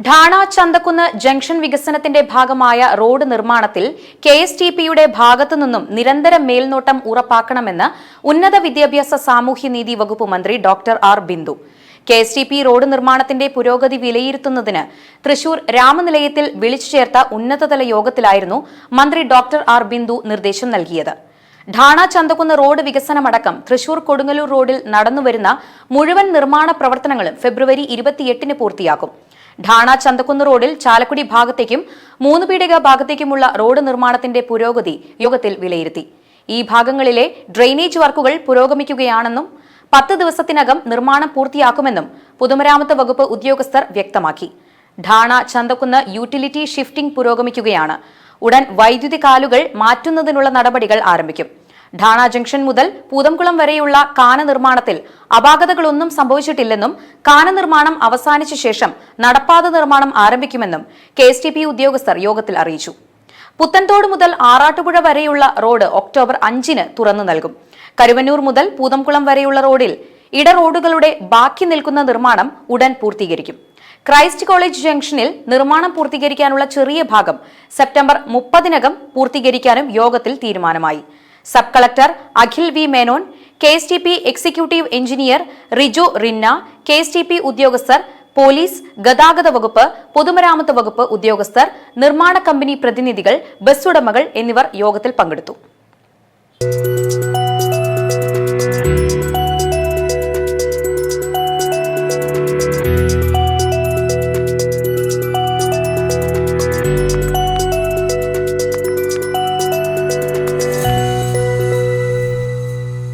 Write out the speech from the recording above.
ഢാണ Chanthakkunnu junction വികസനത്തിന്റെ ഭാഗമായ road നിർമ്മാണത്തിൽ കെ എസ് ടി പിയുടെ ഭാഗത്തു നിന്നും നിരന്തര മേൽനോട്ടം ഉറപ്പാക്കണമെന്ന് ഉന്നത വിദ്യാഭ്യാസ സാമൂഹ്യനീതി വകുപ്പ് മന്ത്രി doctor R Bindu. K S T P road നിർമ്മാണത്തിന്റെ പുരോഗതി വിലയിരുത്തുന്നതിന് തൃശൂർ രാമനിലയത്തിൽ വിളിച്ചു ചേർത്ത ഉന്നതതല യോഗത്തിലായിരുന്നു മന്ത്രി ഡോക്ടർ ആർ ബിന്ദു നിർദ്ദേശം നൽകിയത്. ഢാണ ചന്തക്കുന്ന് റോഡ് വികസനമടക്കം തൃശൂർ കൊടുങ്ങല്ലൂർ റോഡിൽ നടന്നുവരുന്ന മുഴുവൻ നിർമ്മാണ പ്രവർത്തനങ്ങളും ഫെബ്രുവരി ഇരുപത്തിയെട്ടിന് പൂർത്തിയാക്കും ഢാണ ചന്തക്കുന്ന് റോഡിൽ ചാലക്കുടി ഭാഗത്തേക്കും മൂന്ന് പീടിക ഭാഗത്തേക്കുമുള്ള റോഡ് നിർമ്മാണത്തിന്റെ പുരോഗതി യോഗത്തിൽ വിലയിരുത്തി. ഈ ഭാഗങ്ങളിലെ ഡ്രെയിനേജ് വർക്കുകൾ പുരോഗമിക്കുകയാണെന്നും പത്ത് ദിവസത്തിനകം നിർമ്മാണം പൂർത്തിയാക്കുമെന്നും പൊതുമരാമത്ത് വകുപ്പ് ഉദ്യോഗസ്ഥർ വ്യക്തമാക്കി. ഢാണ ചന്തക്കുന്ന് യൂട്ടിലിറ്റി ഷിഫ്റ്റിംഗ് പുരോഗമിക്കുകയാണ്. ഉടൻ വൈദ്യുതി കാലുകൾ മാറ്റുന്നതിനുള്ള നടപടികൾ ആരംഭിക്കും. ഢാണ ജംഗ്ഷൻ മുതൽ പൂതംകുളം വരെയുള്ള കാന നിർമ്മാണത്തിൽ അപാകതകളൊന്നും സംഭവിച്ചിട്ടില്ലെന്നും കാന നിർമ്മാണം അവസാനിച്ച ശേഷം നടപ്പാത നിർമ്മാണം ആരംഭിക്കുമെന്നും കെ ഉദ്യോഗസ്ഥർ യോഗത്തിൽ അറിയിച്ചു. പുത്തൻതോട് മുതൽ ആറാട്ടുപുഴ വരെയുള്ള റോഡ് ഒക്ടോബർ അഞ്ചിന് തുറന്നു നൽകും. കരുവന്നൂർ മുതൽ പൂതംകുളം വരെയുള്ള റോഡിൽ ഇട റോഡുകളുടെ ബാക്കി നിൽക്കുന്ന നിർമ്മാണം ഉടൻ പൂർത്തീകരിക്കും. ക്രൈസ്റ്റ് കോളേജ് ജംഗ്ഷനിൽ നിർമ്മാണം പൂർത്തീകരിക്കാനുള്ള ചെറിയ ഭാഗം സെപ്റ്റംബർ മുപ്പതിനകം പൂർത്തീകരിക്കാനും യോഗത്തിൽ തീരുമാനമായി. Sub collector Akhil V Menon K S T P executive engineer Riju റിന്ന K S T P ഉദ്യോഗസ്ഥർ പോലീസ് ഗതാഗത വകുപ്പ് പൊതുമരാമത്ത് വകുപ്പ് ഉദ്യോഗസ്ഥർ നിർമ്മാണ കമ്പനി പ്രതിനിധികൾ ബസ് ഉടമകൾ എന്നിവർ യോഗത്തിൽ പങ്കെടുത്തു.